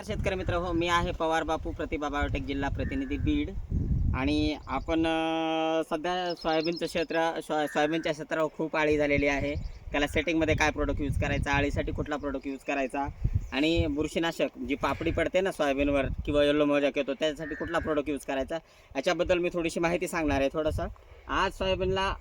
नमस्कार शेतकरी मित्र हो मी आहे पवार बापू प्रतिभा बायोटेक जिल्हा प्रतिनिधी बीड. आणि आपण सध्या सोयाबीनचं क्षेत्र सो सोयाबीनच्या क्षेत्रावर खूप आळी झालेली आहे. त्याला सेटिंगमध्ये काय प्रोडक्ट यूज करायचा आळीसाठी कुठला प्रोडक्ट यूज करायचा? आणि बुरशीनाशक जी पापडी पडते ना सोयाबीनवर किंवा येल्लो मोजा येतो त्यासाठी कुठला प्रोडक्ट यूज करायचा? याच्याबद्दल मी थोडीशी माहिती सांगणार आहे थोडंसं. आज सोयाबीनला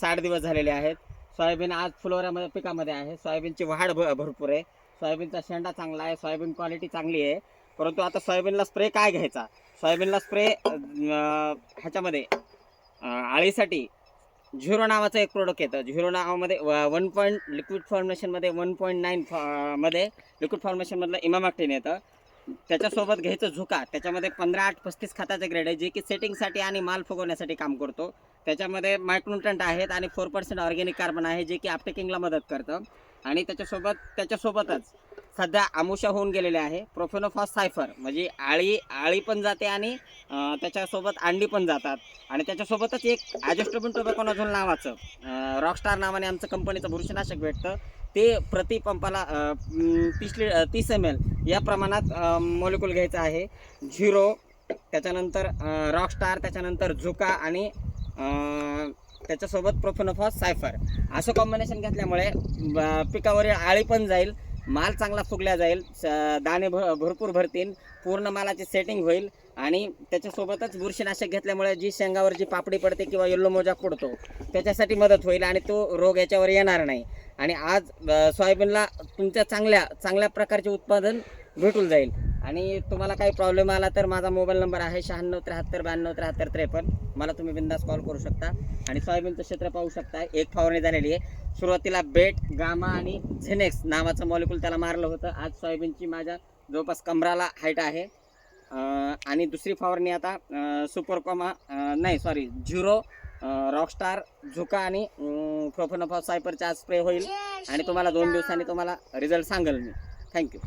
साठ दिवस झालेले आहेत. सोयाबीन आज फुलोऱ्यामध्ये पिकामध्ये आहे. सोयाबीनची वाढ भ भरपूर आहे. सोयाबीनचा शेंडा चांगला आहे सोयाबीन क्वालिटी चांगली आहे. परंतु आता सोयाबीनला स्प्रे काय घ्यायचा? सोयाबीनला स्प्रे ह्याच्यामध्ये आळीसाठी झिरो नावाचं एक प्रोडक्ट येतं. झिरो नावामध्ये वन पॉईंट लिक्विड फॉर्मेशनमध्ये वन पॉईंट नाईन मध्ये लिक्विड फॉर्मेशनमधलं इमामॅक्टिन येतं. त्याच्यासोबत घ्यायचं झुका. त्याच्यामध्ये पंधरा आठ पस्तीस खताचं ग्रेड आहे जे की सेटिंगसाठी आणि माल फुगवण्यासाठी काम करतो. त्याच्यामध्ये मायक्रोन्टंट आहेत आणि फोर पर्सेंट ऑर्गॅनिक कार्बन आहे जे की आपटेकिंगला मदत करतं. आणि त्याच्यासोबत त्याच्यासोबतच सध्या आमुषा होऊन गेलेले आहे. प्रोफेनोफॉस सायफर म्हणजे आळी आळी पण जाते आणि त्याच्यासोबत अंडी पण जातात. आणि त्याच्यासोबतच एक ॲजस्टोबिन टोबॅकोनॉझोल नावाचं रॉकस्टार नावाने आमचं कंपनीचं बुरशीनाशक भेटतं. ते प्रति पंपाला तीस लि तीस एम एल या प्रमाणात मॉलिक्यूल घ्यायचं आहे. झिरो त्याच्यानंतर रॉकस्टार त्याच्यानंतर झुका आणि त्याच्यासोबत प्रोफेनोफॉस सायफर असं कॉम्बिनेशन घेतल्यामुळे पिकावरील आळी पण जाईल माल चांगला फुगल्या जाईल स- दाणे भ भरपूर भरतील पूर्ण मालाची सेटिंग होईल आणि त्याच्यासोबतच बुरशीनाशक घेतल्यामुळे जी शेंगावर जी पापडी पडते किंवा येल्लो मोजा पडतो त्याच्यासाठी मदत होईल आणि तो रोग याच्यावर येणार नाही. आणि आज सोयाबीनला तुमच्या चांगल्या चांगल्या प्रकारचे उत्पादन भेटून जाईल. आणि तुम्हाला काही प्रॉब्लेम आला तर माझा मोबाईल नंबर आहे शहाण्णव त्र्याहत्तर ब्याण्णव त्र्याहत्तर त्रेपन्न. मला तुम्ही बिंदास कॉल करू शकता. आणि सोयाबीनचं क्षेत्र पाहू शकता. एक फवारणी झालेली आहे. सुरुवातीला बेट गामा आणि झेनेक्स नावाचं मॉलिक्यूल त्याला मारलं होतं. आज सोयाबीनची माझ्या जवळपास कमराला हाईट आहे. आणि दुसरी फवारणी आता सुपरकॉमा नाही सॉरी झिरो रॉकस्टार झुका आणि प्रोफोनोफा सायपरचा आज स्प्रे होईल. आणि तुम्हाला दोन दिवसांनी तुम्हाला रिझल्ट सांगेल मी. थँक्यू